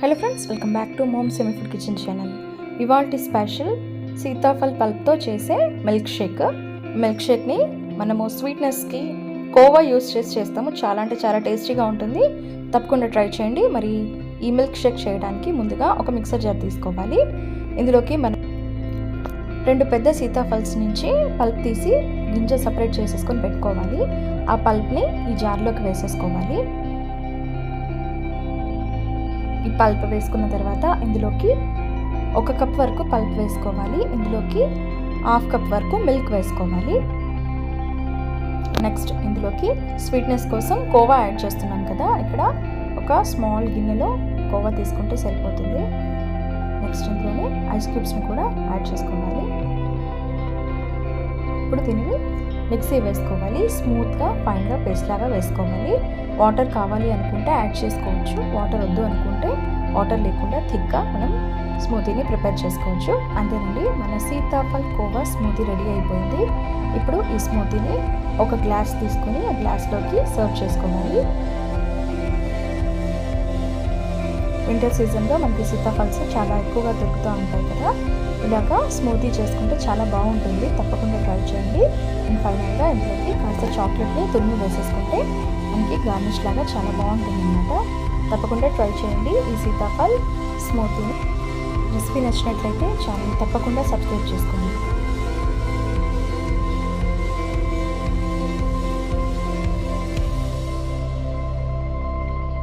Hello friends welcome back to mom semi food kitchen channel ఇవాల్టి special Sitaphal పల్ప్తో చేసే milk shake milk షేక్ని మనము స్వీట్నెస్కి khoa use చేసి చేస్తాము. చాలా అంటే చాలా టేస్టీగా ఉంటుంది. తప్పకుండా ట్రై చేయండి. మరి ఈ మిల్క్ షేక్ చేయడానికి ముందుగా ఒక మిక్సర్ జార్ తీసుకోవాలి. ఇందులోకి మనం రెండు పెద్ద సీతాఫల్స్ నుంచి పల్ప్ తీసి గింజ సపరేట్ చేసేసుకొని పెట్టుకోవాలి. ఆ పల్ప్ని ఈ జార్లోకి వేసేసుకోవాలి. పల్ప్ వేసుకున్న తర్వాత ఇందులోకి ఒక కప్ వరకు పల్ప్ వేసుకోవాలి. ఇందులోకి హాఫ్ కప్ వరకు మిల్క్ వేసుకోవాలి. నెక్స్ట్ ఇందులోకి స్వీట్నెస్ కోసం కోవా యాడ్ చేస్తున్నాం కదా. ఇక్కడ ఒక స్మాల్ గిన్నెలో కోవా తీసుకుంటే సరిపోతుంది. నెక్స్ట్ ఇందులోనే ఐస్ క్యూబ్స్ని కూడా యాడ్ చేసుకోవాలి. ఇప్పుడు దీనిని మిక్సీ వేసుకోవాలి. స్మూత్గా ఫైన్గా పేస్ట్ లాగా వేసుకోవాలి. వాటర్ కావాలి అనుకుంటే యాడ్ చేసుకోవచ్చు. వాటర్ వద్దు అనుకుంటే వాటర్ లేకుండా థిక్గా మనం స్మూతీని ప్రిపేర్ చేసుకోవచ్చు. అంతేనండి మన సీతాఫల్ కోవా స్మూతీ రెడీ అయిపోయింది. ఇప్పుడు ఈ స్మూతీని ఒక గ్లాస్ తీసుకొని ఆ గ్లాస్లోకి సర్వ్ చేసుకోవాలి. వింటర్ సీజన్లో మనకి సీతాఫల్స్ చాలా ఎక్కువగా దొరుకుతూ ఉంటాయి కదా. ఇలాగా స్మూతీ చేసుకుంటే చాలా బాగుంటుంది. తప్పకుండా ట్రై చేయండి. అండ్ ఫైనల్గా ఇంట్లోకి కాస్త చాక్లెట్ని తురిమి వేసేసుకుంటే మనకి గార్నిష్ లాగా చాలా బాగుంటుంది అనమాట తప్పకుండా ట్రై చేయండి ఈ సీతాఫల్ స్మూతీని రెసిపీ నచ్చినట్లయితే ఛానల్ తప్పకుండా సబ్స్క్రైబ్ చేసుకోండి.